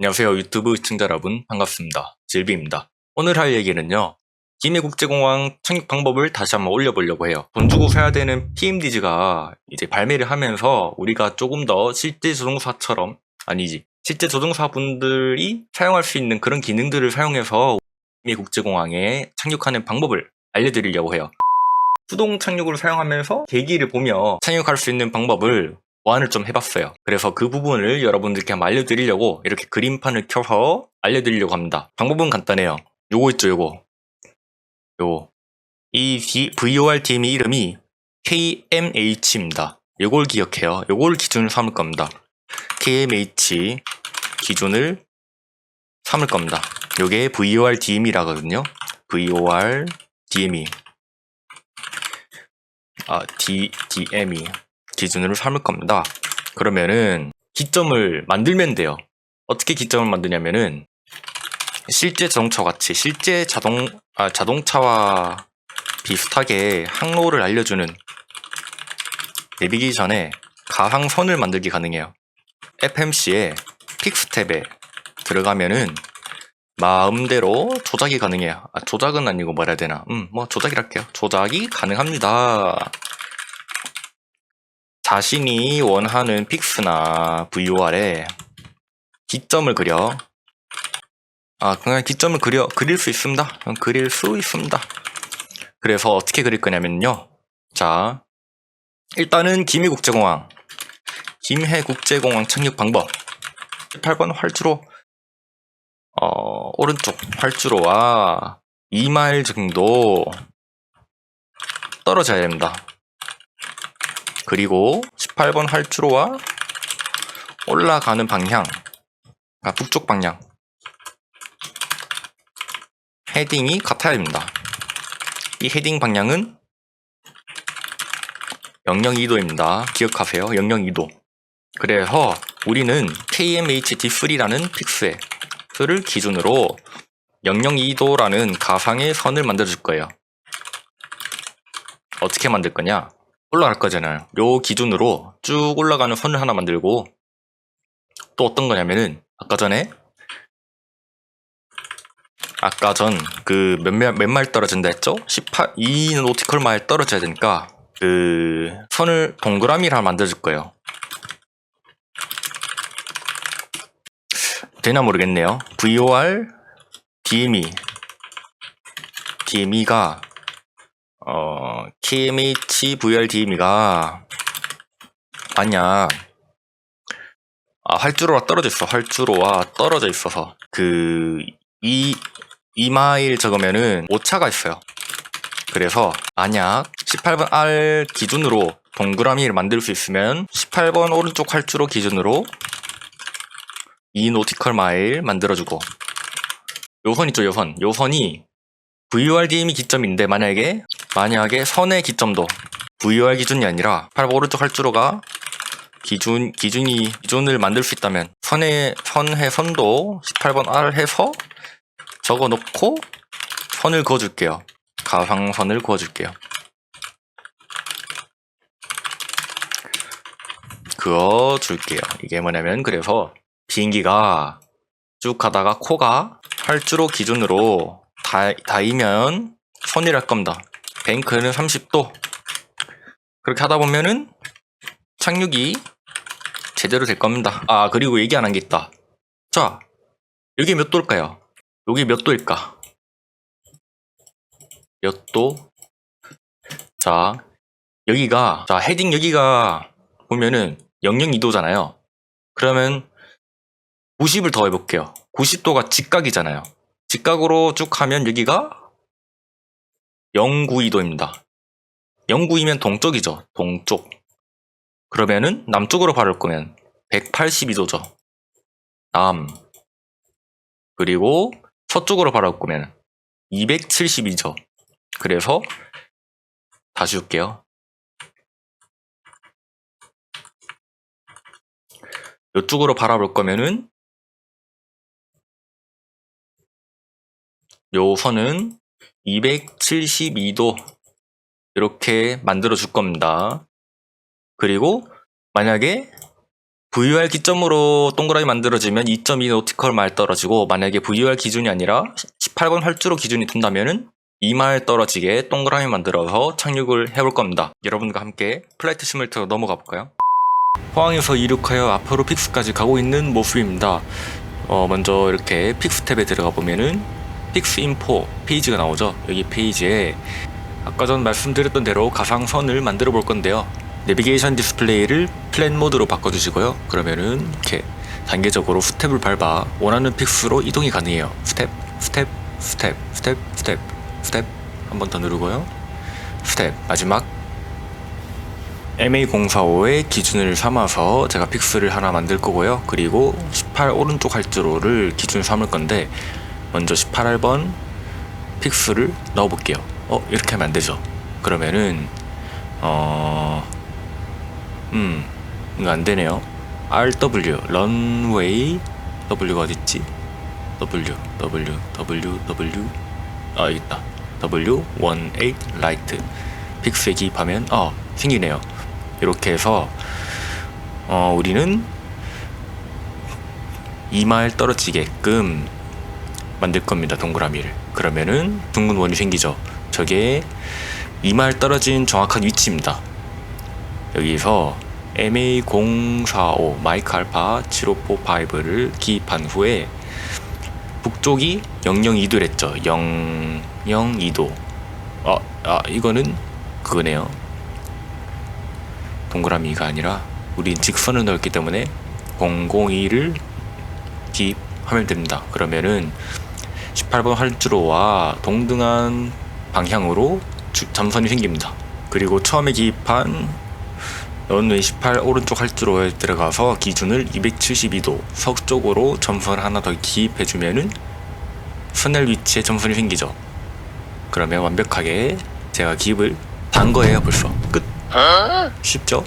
안녕하세요 유튜브 시청자 여러분. 반갑습니다. 질비입니다. 오늘 할 얘기는요 김해국제공항 착륙 방법을 다시 한번 올려보려고 해요. 돈 주고 사야 되는 PMDG가 이제 발매를 하면서 우리가 조금 더 실제 조종사처럼 아니지 실제 조종사분들이 사용할 수 있는 그런 기능들을 사용해서 김해국제공항에 착륙하는 방법을 알려드리려고 해요. 수동 착륙을 사용하면서 계기를 보며 착륙할 수 있는 방법을 보완을 좀 해봤어요. 그래서 그 부분을 여러분들께 한번 알려드리려고 이렇게 그림판을 켜서 알려드리려고 합니다. 방법은 간단해요. 요거 있죠, 요거. 요거. 이 VORTM의 이름이 KMH입니다. 요걸 기억해요. 요걸 기준으로 삼을 겁니다. KMH 기준을 삼을 겁니다. 요게 VORDM이라거든요. VORDM이. 아, D, DM이. 기준으로 삼을 겁니다. 그러면은 기점을 만들면 돼요. 어떻게 기점을 만드냐면은 실제 자동차 같이 실제 자동 아, 자동차와 비슷하게 항로를 알려주는 내비게이션에 가상선을 만들기 가능해요. FMC에 픽스 탭에 들어가면은 마음대로 조작이 가능해요. 아, 조작은 아니고 뭐라 해야 되나? 음, 뭐 조작이랄게요. 조작이 가능합니다. 자신이 원하는 픽스나 VOR에 기점을 그려. 아, 그냥 기점을 그려, 그릴 수 있습니다. 그릴 수 있습니다. 그래서 어떻게 그릴 거냐면요. 자, 일단은 김해국제공항. 김해국제공항 착륙 방법. 8번 활주로, 어, 오른쪽 활주로와 2마일 정도 떨어져야 됩니다. 그리고 18번 활주로와 올라가는 방향, 아, 북쪽 방향. 헤딩이 같아야 됩니다. 이 헤딩 방향은 002도입니다. 기억하세요. 002도. 그래서 우리는 KMHD3라는 픽스를 기준으로 002도라는 가상의 선을 만들어줄 거예요. 어떻게 만들 거냐? 올라갈 거잖아요. 요 기준으로 쭉 올라가는 선을 하나 만들고 또 어떤 거냐면은 아까 전에 아까 전 그몇 마일 떨어진다 했죠? 18 2 노티컬 마일 떨어져야 되니까 그 선을 동그라미를 하나 만들어줄 거예요. 되나 모르겠네요. VOR DME DME가 어, KMH VRDM이가 만약 아, 활주로가 떨어져 있어. 활주로와 떨어져 있어서 그 이, 2마일 적으면은 오차가 있어요. 그래서 만약 18번 R 기준으로 동그라미를 만들 수 있으면 18번 오른쪽 활주로 기준으로 2 노티컬 마일 만들어주고 요선 있죠, 요 선. 요 선이 VORDM이 기점인데 만약에 만약에 선의 기점도 VOR 기준이 아니라 8번 오른쪽 활주로가 기준 기준이 기준을 만들 수 있다면 선의 선의 선도 18번 R 해서 적어 놓고 선을 그어 줄게요. 가상선을 그어 줄게요. 그어 줄게요. 이게 뭐냐면 그래서 비행기가 쭉 가다가 코가 활주로 기준으로 다, 닿으면 선이랄 겁니다. 뱅크는 30도. 그렇게 하다 보면은 착륙이 제대로 될 겁니다. 아, 그리고 얘기 안 한 게 있다. 자, 여기 몇 도일까요? 여기 몇 도일까? 몇 도? 자, 여기가, 자, 헤딩 여기가 보면은 002도잖아요. 그러면 90을 더 해볼게요. 90도가 직각이잖아요. 직각으로 쭉 하면 여기가 092도입니다. 092면 동쪽이죠. 동쪽. 그러면은 남쪽으로 바를 거면 182도죠. 남. 그리고 서쪽으로 바를 거면 272죠. 그래서 다시 줄게요. 이쪽으로 바라볼 거면은 요 선은 272도 이렇게 만들어 줄 겁니다. 그리고 만약에 VUR 기점으로 동그라미 만들어지면 2.2 노티컬 마일 떨어지고 만약에 VUR 기준이 아니라 18번 활주로 기준이 된다면은 2마일 떨어지게 동그라미 만들어서 착륙을 해볼 겁니다. 여러분과 함께 플라이트 시뮬레이터로 넘어가 볼까요? 포항에서 이륙하여 앞으로 픽스까지 가고 있는 모습입니다. 어, 먼저 이렇게 픽스 탭에 들어가 보면은 픽스 인포 페이지가 나오죠. 여기 페이지에 아까 전 말씀드렸던 대로 가상선을 만들어 볼 건데요. 내비게이션 디스플레이를 플랜 모드로 바꿔주시고요. 그러면은 이렇게 단계적으로 스텝을 밟아 원하는 픽스로 이동이 가능해요. 스텝, 스텝, 스텝, 스텝, 스텝, 스텝 한 번 더 누르고요. 스텝 마지막 MA045의 기준을 삼아서 제가 픽스를 하나 만들 거고요. 그리고 18 오른쪽 활주로를 기준 삼을 건데 먼저 18번 픽스를 넣어 볼게요. 어 이렇게 하면 안 되죠. 그러면은 어 음, 이거 안 되네요. RW, 런웨이, W가 어딨지? W, W, W, W. 아, 있다. W18 라이트. 픽스에 기입하면, 어, 생기네요. 이렇게 해서, 어, 우리는 2마일 떨어지게끔 만들 겁니다. 동그라미를. 그러면은 둥근 원이 생기죠. 저게 2마일 떨어진 정확한 위치입니다. 여기서 MA045 마이크 알파 7545를 기입한 후에 북쪽이 002도 랬죠. 002도. 아, 아 이거는 그거네요. 동그라미가 아니라 우린 직선을 넣었기 때문에 002를 기입하면 됩니다. 그러면은 18번 활주로와 동등한 방향으로 주- 점선이 생깁니다. 그리고 처음에 기입한 런웨이 18 오른쪽 활주로에 들어가서 기준을 272도 서쪽으로 점선 하나 더 기입해주면은 선넬 위치에 점선이 생기죠. 그러면 완벽하게 제가 기입을 단 거예요 벌써 끝. 쉽죠?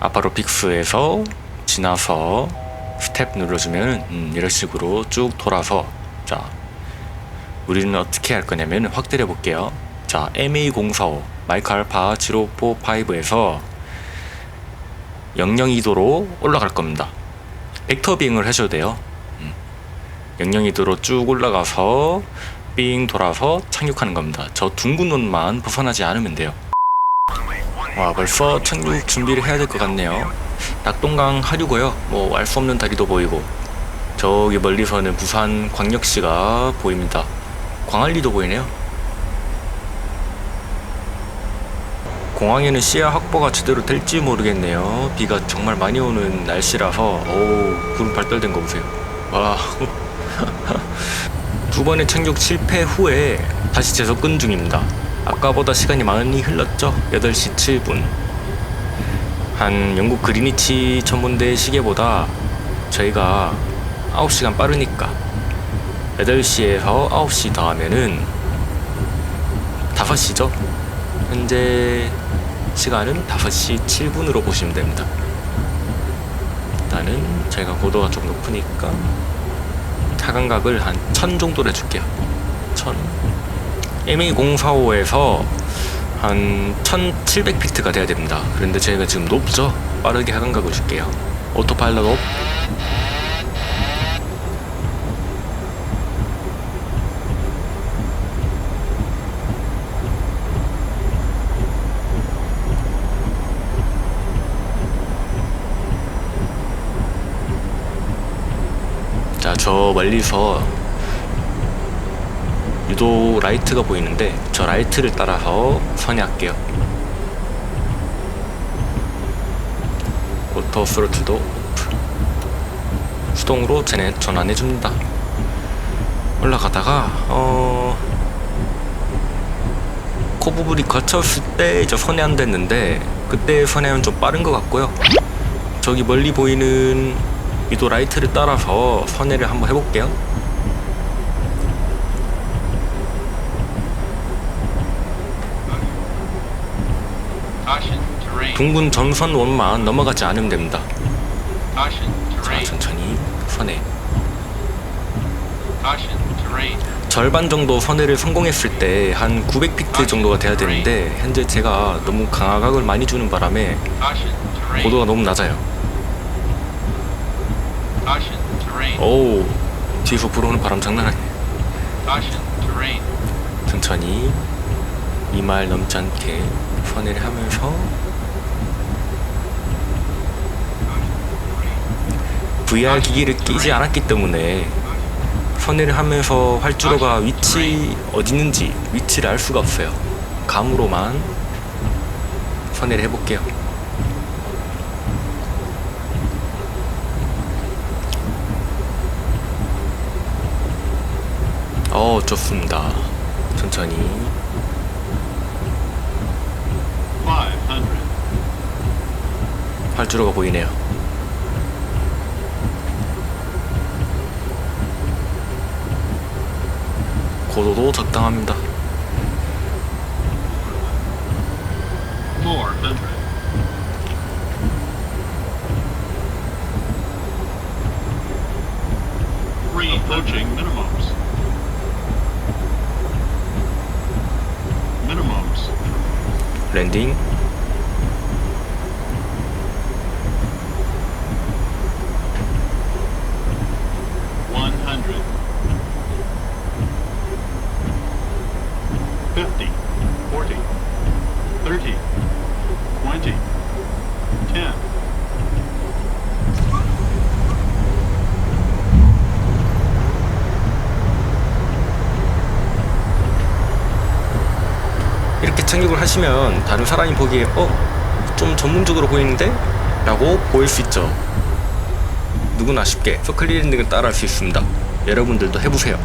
아파로 픽스에서 지나서 스텝 눌러주면 음, 이런 식으로 쭉 돌아서 자 우리는 어떻게 할 거냐면 확대해 볼게요. 자 MA045 마이크 알파 7545에서 002도로 올라갈 겁니다. 벡터 비행을 하셔도 돼요. 음. 002도로 쭉 올라가서 삥 돌아서 착륙하는 겁니다. 저 둥근 원만 벗어나지 않으면 돼요. 와 벌써 착륙 준비를 해야 될 것 같네요. 낙동강 하류고요. 뭐 알 수 없는 다리도 보이고 저기 멀리서는 부산 광역시가 보입니다. 광안리도 보이네요. 공항에는 시야 확보가 제대로 될지 모르겠네요. 비가 정말 많이 오는 날씨라서 오 구름 발달된 거 보세요. 와. 두 번의 착륙 실패 후에 다시 재접근 중입니다. 아까보다 시간이 많이 흘렀죠. 8시 7분. 한 영국 그리니치 천문대 시계보다 저희가 9시간 빠르니까 8시에서 9시 더하면은 5시죠. 현재 시간은 5시 7분으로 보시면 됩니다. 일단은 저희가 고도가 좀 높으니까 타간각을 한 1000 정도로 해줄게요. 1000. MA045에서 한 1700피트가 돼야 됩니다. 그런데 저희가 지금 높죠? 빠르게 하간각을 줄게요. 오토파일럿 업. 자, 저 멀리서 유도 라이트가 보이는데 저 라이트를 따라서 선회할게요. 오토 스로틀도. 수동으로 쟤네 전환해 줍니다. 올라가다가 어. 코 부분이 거쳤을 때 이제 선회 안 됐는데 그때 선회는 좀 빠른 것 같고요. 저기 멀리 보이는 유도 라이트를 따라서 선회를 한번 해볼게요. 둥근 점선 원만 넘어가지 않으면 됩니다. 자. 천천히 선회. 절반 정도 선회를 성공했을 때 한 900피트 정도가 돼야 되는데 현재 제가 너무 강화각을 많이 주는 바람에. 고도가 너무 낮아요. 오우 뒤에서 불어오는 바람 장난 아니네. 천천히 2마일 넘지 않게 선회를 하면서 VR 기기를 끼지 않았기 때문에 선회를 하면서 활주로가 위치 어디 있는지 위치를 알 수가 없어요 감으로만 선회를 해볼게요 어 좋습니다 천천히 500. 활주로가 보이네요. 고도도 적당합니다. 400. Three approaching minimums. 랜딩. 이렇게 착륙을 하시면 다른 사람이 보기에 어? 좀 전문적으로 보이는데? 라고 보일 수 있죠. 누구나 쉽게 서클 1인등을 따라할 수 있습니다. 여러분들도 해보세요.